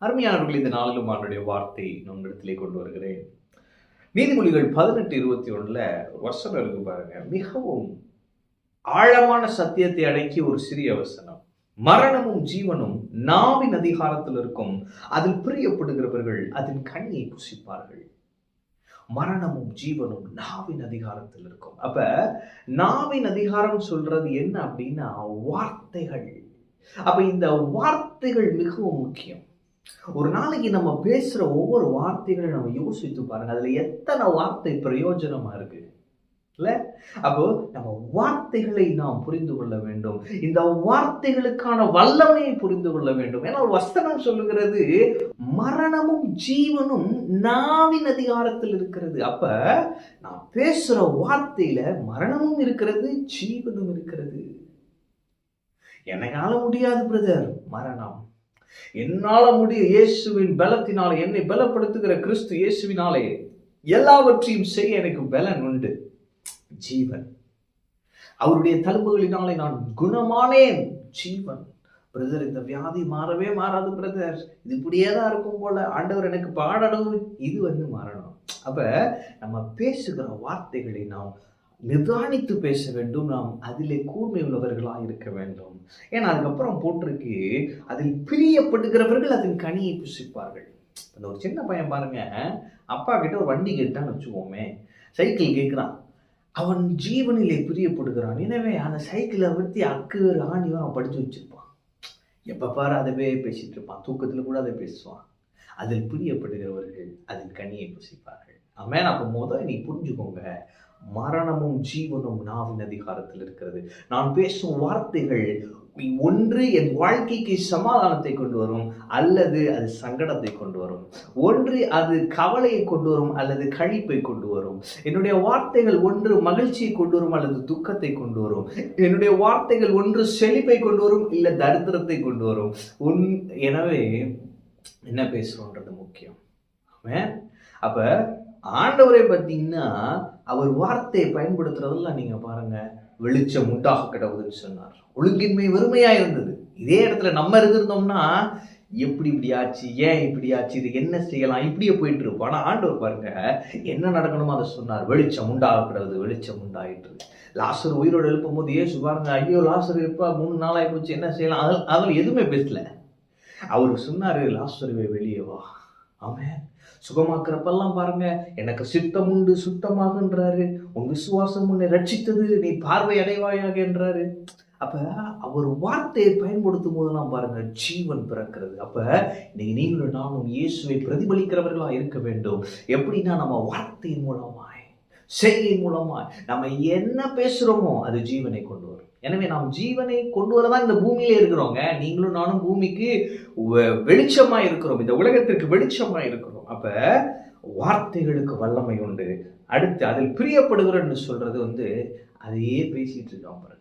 அருமையானவர்கள் இந்த நாளிலும் அவனுடைய வார்த்தை உங்களிடத்திலே கொண்டு வருகிறேன். நீதிமொழிகள் பதினெட்டு இருபத்தி ஒன்றில் வசனம் இருக்கு பாருங்க. மிகவும் ஆழமான சத்தியத்தை அடக்கிய ஒரு சிறிய வசனம். மரணமும் ஜீவனும் நாவின் அதிகாரத்தில் இருக்கும். அதில் பிரியப்படுகிறவர்கள் அதன் கனியை புசிப்பார்கள். மரணமும் ஜீவனும் நாவின் அதிகாரத்தில் இருக்கும். அப்ப நாவின் அதிகாரம் சொல்றது என்ன அப்படின்னா வார்த்தைகள். அப்ப இந்த வார்த்தைகள் மிகவும் முக்கியம். ஒரு நாளைக்கு நம்ம பேசுற ஒவ்வொரு வார்த்தைகளையும் நம்ம யோசித்து பாருங்க. அதுல எத்தனை வார்த்தை பிரயோஜனமா இருக்கு? இல்லை? அப்போ நம்ம வார்த்தைகளை நாம் புரிந்து கொள்ள வேண்டும். இந்த வார்த்தைகளுக்கான வல்லமையை புரிந்து கொள்ள வேண்டும். ஏன்னா வசனம் சொல்லுகிறது மரணமும் ஜீவனும் நாவின் அதிகாரத்தில் இருக்கிறது. அப்ப நான் பேசுற வார்த்தையில மரணமும் இருக்கிறது ஜீவனும் இருக்கிறது. என்னையால முடியாது பிரதர் மரணம். என்னால முடியும் இயேசுவின் பலத்தினாலே என்னை பலப்படுத்துகிற கிறிஸ்து இயேசுவினாலே எல்லாவற்றையும் செய்ய எனக்கு பலன் உண்டு. ஜீவன். அவருடைய தழும்புகளினாலே நான் குணமானேன். ஜீவன். பிரதர் இந்த வியாதி மாறவே மாறாது பிரதர். இது இப்படியே தான் இருக்கும் போல. ஆண்டவர் எனக்கு பாடணும். இது வந்து மாறணும். அப்ப நம்ம பேசுகிற வார்த்தைகளை நாம் நிதானித்து பேச வேண்டும். நாம் அதிலே கூர்மை உள்ளவர்களாக இருக்க வேண்டும். ஏன்னா அதுக்கப்புறம் போட்டிருக்கு அதில் பிரியப்படுகிறவர்கள் அதன் கனியை புசிப்பார்கள். அந்த ஒரு சின்ன பையன் பாருங்க அப்பா கிட்ட ஒரு வண்டி கேட்டான்னு வச்சுக்கோமே சைக்கிள் கேட்குறான் அவன் ஜீவனிலே பிரியப்படுகிறான். எனவே அந்த சைக்கிளை பற்றி அக்கு ராணி அவன் படித்து வச்சிருப்பான். எப்போ பாரு அதவே பேசிட்டு இருப்பான். தூக்கத்தில் கூட அதை பேசுவான். அதில் பிரியப்படுகிறவர்கள் அதில் கனியை புசிப்பார்கள். அவன் அப்போ முதல் நீ புரிஞ்சுக்கோங்க மரணமும் ஜீவனும் நாவின் அதிகாரத்தில் இருக்கிறது. நான் பேசும் வார்த்தைகள் ஒன்று என் வாழ்க்கைக்கு சமாதானத்தை கொண்டு வரும் அல்லது அது சங்கடத்தை கொண்டு வரும். ஒன்று அது கவலையை கொண்டு வரும் அல்லது கழிப்பை கொண்டு வரும். என்னுடைய வார்த்தைகள் ஒன்று மகிழ்ச்சியை கொண்டு வரும் அல்லது துக்கத்தை கொண்டு வரும். என்னுடைய வார்த்தைகள் ஒன்று செழிப்பை கொண்டு வரும் இல்லை தரித்திரத்தை கொண்டு வரும். உன் எனவே என்ன பேசுறோன்றது முக்கியம். ஆமென். அப்ப ஆண்டவரை பார்த்தீங்கன்னா அவர் வார்த்தையை பயன்படுத்துறதெல்லாம் நீங்க பாருங்க. வெளிச்சம் உண்டாக கிடவுதுன்னு சொன்னார். ஒழுங்கின்மை வறுமையாக இருந்தது. இதே இடத்துல நம்ம இருந்திருந்தோம்னா எப்படி இப்படி ஆச்சு? ஏன் இப்படி ஆச்சு? இது என்ன செய்யலாம்? இப்படியே போயிட்டு இருப்போம் ஆனா ஆண்டவர் பாருங்க என்ன நடக்கணுமோ அதை சொன்னார். வெளிச்சம் உண்டாக கிடவுது. வெளிச்சம் உண்டாயிட்டு லாசர் உயிரோடு எழுப்பும் போது ஏசு பாருங்க ஐயோ லாசர் இருப்பா மூணு நாளாகி போச்சு என்ன செய்யலாம்? அதில் அதில் எதுவுமே பேசல. அவர் சொன்னாரு லாசருவே வெளியே வா. ஆமென். சுகமாக்குறப்பெல்லாம் பாருங்க எனக்கு சித்தம் உண்டு சுத்தமாகன்றாரு. உன் விசுவாசம் உன்னை ரட்சித்தது நீ பார்வை அடைவாயாக என்றாரு. அப்ப அவர் வார்த்தையை பயன்படுத்தும் போதெல்லாம் பாருங்க ஜீவன் பிறக்கிறது. அப்ப இன்னைக்கு நீங்களும் நானும் இயேசுவை பிரதிபலிக்கிறவர்களா இருக்க வேண்டும். எப்படின்னா நம்ம வார்த்தையின் மூலமாய் செய்கையின் மூலமாய் நம்ம என்ன பேசுறோமோ அது ஜீவனை கொண்டு வரும். எனவே நாம் ஜீவனை கொண்டு வரதான் இந்த பூமியிலே இருக்கிறோங்க? நீங்களும் நானும் பூமிக்கு வெளிச்சமா இருக்கிறோம். இந்த உலகத்திற்கு வெளிச்சமா இருக்கிறோம். அப்ப வார்த்தைகளுக்கு வல்லமை உண்டு. அடுத்து அதில் பிரியப்படுகிறன்னு சொல்றது வந்து அதையே பேசிட்டு இருக்கோம் பாருங்க.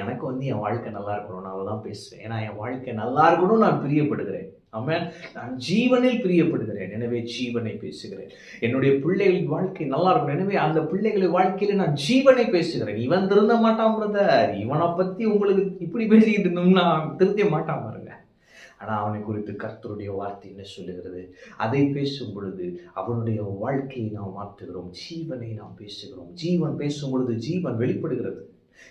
எனக்கு வந்து என் வாழ்க்கை நல்லா இருக்கணும் நான் தான் பேசுவேன். ஏன்னா என் வாழ்க்கை நல்லா இருக்கணும் நான் பிரியப்படுகிறேன். ஆமென். நான் ஜீவனில் பிரியப்படுகிறேன். எனவே ஜீவனை பேசுகிறேன். என்னுடைய பிள்ளைகளின் வாழ்க்கை நல்லா இருக்கும் எனவே அந்த பிள்ளைகளின் வாழ்க்கையில நான் ஜீவனை பேசுகிறேன். இவன் திருந்த மாட்டான் பிரதர் இவனை பத்தி உங்களுக்கு இப்படி பேசிக்கிட்டு இருந்தோம்னா திருத்த மாட்டான் பாருங்க. ஆனா அவனை குறித்து கர்த்தருடைய வார்த்தை என்ன சொல்லுகிறது? அதை பேசும் பொழுது அவனுடைய வாழ்க்கையை நாம் மாற்றுகிறோம். ஜீவனை நாம் பேசுகிறோம். ஜீவன் பேசும் பொழுது ஜீவன் வெளிப்படுகிறது.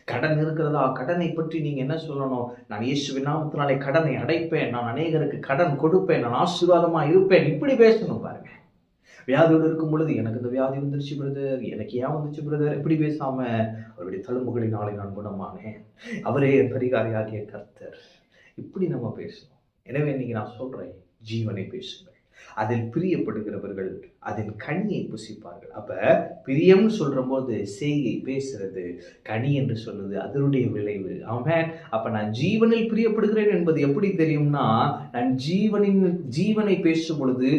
கடன் இருக்கிறதா? கடனை பற்றி நீங்க என்ன சொல்லணும்? நான் இயேசுவின் நாமத்தினாலே கடனை அடைப்பேன். நான் அநேகருக்கு கடன் கொடுப்பேன். நான் ஆசீர்வாதமா இருப்பேன். இப்படி பேசணும் பாருங்க. வியாதியோடு இருக்கும் பொழுது எனக்கு இந்த வியாதி வந்துருச்சு பிரதர் எனக்கு ஏன் வந்துச்சு பிரதர் இப்படி பேசாம அவருடைய தழும்புகளினாலே நான் குணமானேன். அவரே என் பரிகாரியாகிய கர்த்தர். இப்படி நம்ம பேசணும். எனவே இன்னைக்கு நான் சொல்றேன் ஜீவனை பேசுங்கள். அதில் பிரியப்படுகிறவர்கள் அதன் கனியை புசிப்பார்கள். அப்ப பிரியம்னு சொல்ற போது செய்கை பேசுறது கனி என்று சொல்லுது அதனுடைய விளைவு. அவன் அப்ப நான் ஜீவனில் பிரியப்படுகிறேன் என்பது எப்படி தெரியும்னா நான் ஜீவனின் ஜீவனை பேசும் பொழுது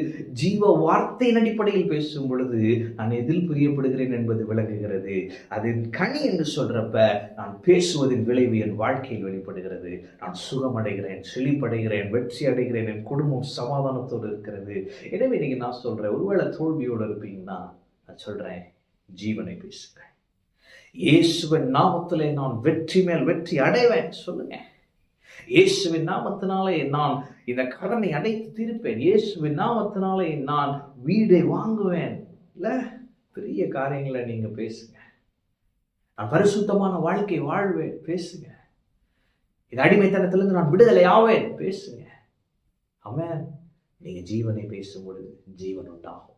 ஜீவ வார்த்தையின் அடிப்படையில் பேசும் பொழுது நான் எதில் பிரியப்படுகிறேன் என்பது விளங்குகிறது அதன் கனி என்று சொல்றப்ப நான் பேசுவதின் விளைவு என் வாழ்க்கையில் வெளிப்படுகிறது. நான் சுகமடைகிறேன் செழிப்படைகிறேன் வெற்றி அடைகிறேன் என் குடும்பம் சமாதானத்தோடு இருக்கிறது. எனவே நீங்க நான் சொல்றேன் ஒருவேளை தோல்வியோடு இருப்பீங்கன்னா நான் சொல்கிறேன் ஜீவனை பேசுங்க இயேசுவின் நாமத்திலே நான் வெற்றி மேல் வெற்றி அடைவேன். சொல்லுங்க. இயேசுவின் நாமத்தினாலே நான் இந்த கடனை அடைத்து தீர்ப்பேன். இயேசுவின் நாமத்தினாலே நான் வீடை வாங்குவேன். இல்லை பெரிய காரியங்களை நீங்கள் பேசுங்க. நான் பரிசுத்தமான வாழ்க்கை வாழ்வேன். பேசுங்க. இந்த அடிமைத்தனத்திலிருந்து நான் விடுதலை ஆவேன். பேசுங்க. அவன் நீங்கள் ஜீவனை பேசும் பொழுது ஜீவன் உண்டாகும்.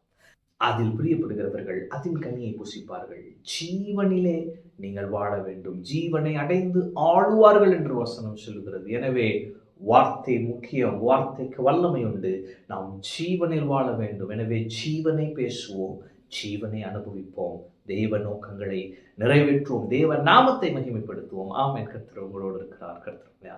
அதில் பிரியப்படுகிறவர்கள் அதில் கனியை புசிப்பார்கள். ஜீவனிலே நீங்கள் வாழ வேண்டும். ஜீவனை அடைந்து ஆளுவார்கள் என்று வசனம் சொல்கிறது எனவே வார்த்தை முக்கியம். வார்த்தைக்கு வல்லமை உண்டு. நாம் ஜீவனில் வாழ வேண்டும். எனவே ஜீவனை பேசுவோம். ஜீவனை அனுபவிப்போம். தேவ நோக்கங்களை நிறைவேற்றுவோம். தேவ நாமத்தை மகிமைப்படுத்துவோம். ஆமென். கர்த்தர் உங்களோடு இருக்கிறார். கர்த்தர் உங்களை